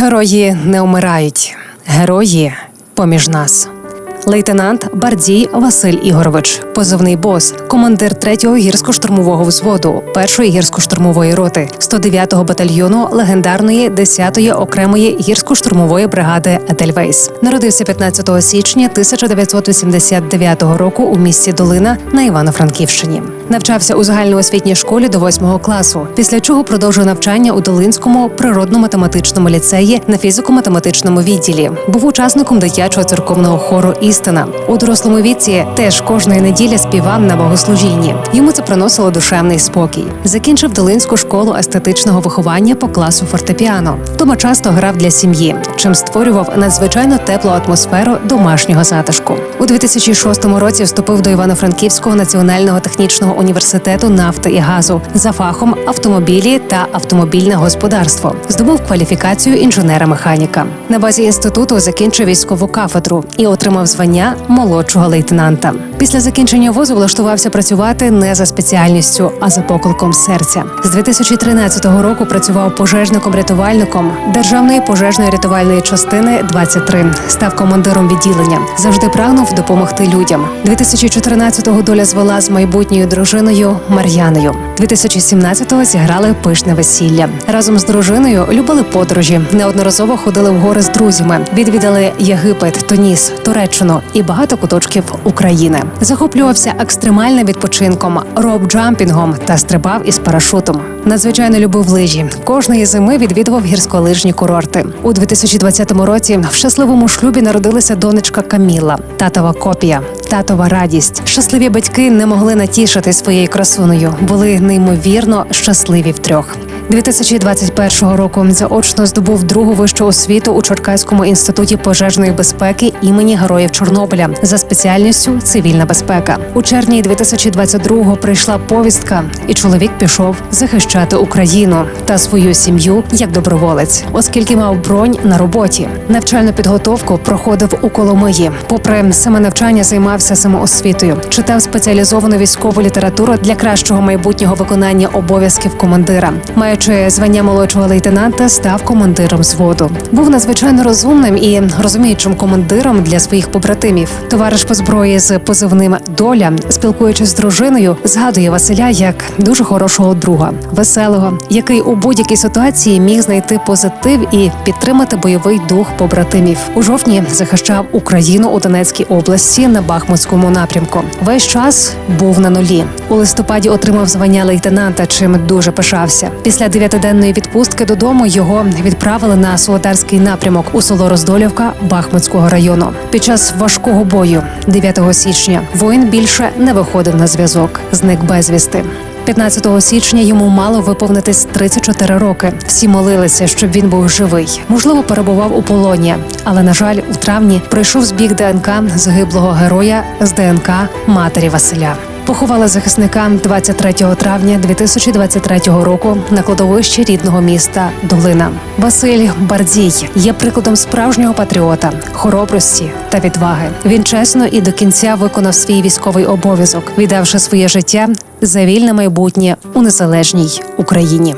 Герої не вмирають, герої поміж нас. Лейтенант Бардій Василь Ігорович, позивний бос, командир 3-го гірсько-штурмового взводу, 1-ї гірсько-штурмової роти, 109-го батальйону легендарної 10-ї окремої гірсько-штурмової бригади Едельвейс. Народився 15 січня 1989 року у місті Долина на Івано-Франківщині. Навчався у загальноосвітній школі до 8 класу, після чого продовжив навчання у Долинському природно-математичному ліцеї на фізико-математичному відділі. Був учасником дитячого церковного хору Істина у дорослому віці. Теж кожної неділі співав на богослужінні. Йому це приносило душевний спокій. Закінчив Долинську школу естетичного виховання по класу фортепіано. Дома часто грав для сім'ї, чим створював надзвичайно теплу атмосферу домашнього затишку. У 2006 році вступив до Івано-Франківського національного технічного університету нафти і газу за фахом автомобілі та автомобільне господарство. Здобув кваліфікацію інженера-механіка. На базі інституту закінчив військову кафедру і отримав звання молодшого лейтенанта. Після закінчення вузу влаштувався працювати не за спеціальністю, а за покликом серця. З 2013 року працював пожежником-рятувальником Державної пожежної рятувальної частини 23. Став командиром відділення. Завжди прагнув допомогти людям. 2014-го доля звела з майбутньою дружиною Мар'яною. 2017-го зіграли пишне весілля. Разом з дружиною любили подорожі. Неодноразово ходили в гори з друзями. Відвідали Єгипет, Туніс, Туреччину і багато куточків України. Захоплювався екстремальним відпочинком, роб-джампінгом та стрибав із парашутом. Надзвичайно любив лижі. Кожної зими відвідував гірськолижні курорти. У 2020 році в щасливому шлюбі народилася донечка Каміла, татова копія, татова радість. Щасливі батьки не могли натішити своєю красунею. Були неймовірно щасливі втрьох. 2021 року заочно здобув другу вищу освіту у Черкаському інституті пожежної безпеки імені Героїв Чорнобиля за спеціальністю цивільна безпека. У червні 2022-го прийшла повістка, і чоловік пішов захищати Україну та свою сім'ю як доброволець, оскільки мав бронь на роботі. Навчальну підготовку проходив у Коломиї. Попри саме навчання, займався самоосвітою, читав спеціалізовану військову літературу для кращого майбутнього виконання обов'язків командира. Маючи звання молодшого лейтенанта, став командиром зводу. Був надзвичайно розумним і розуміючим командиром для своїх побратимів. Товариш по зброї з позивним доля, спілкуючись з дружиною, згадує Василя як дуже хорошого друга, веселого, який у будь-якій ситуації міг знайти позитив і підтримати бойовий дух побратимів. У жовтні захищав Україну у Донецькій області на Бахмутському напрямку. Весь час був на нулі. У листопаді отримав звання лейтенанта, чим дуже пишався. Після дев'ятиденної відпустки додому його відправили на Солодарський напрямок у село Роздолівка Бахмутського району. Під час важкого бою 9 січня воїн більше не виходив на зв'язок. Зник безвісти. 15 січня йому мало виповнитись 34 роки. Всі молилися, щоб він був живий. Можливо, перебував у полоні, але на жаль, у травні пройшов збіг ДНК загиблого героя з ДНК матері Василя. Поховали захисника 23 травня 2023 року на кладовищі рідного міста Долина. Василь Бардій є прикладом справжнього патріота, хоробрості та відваги. Він чесно і до кінця виконав свій військовий обов'язок, віддавши своє життя за вільне майбутнє у незалежній Україні.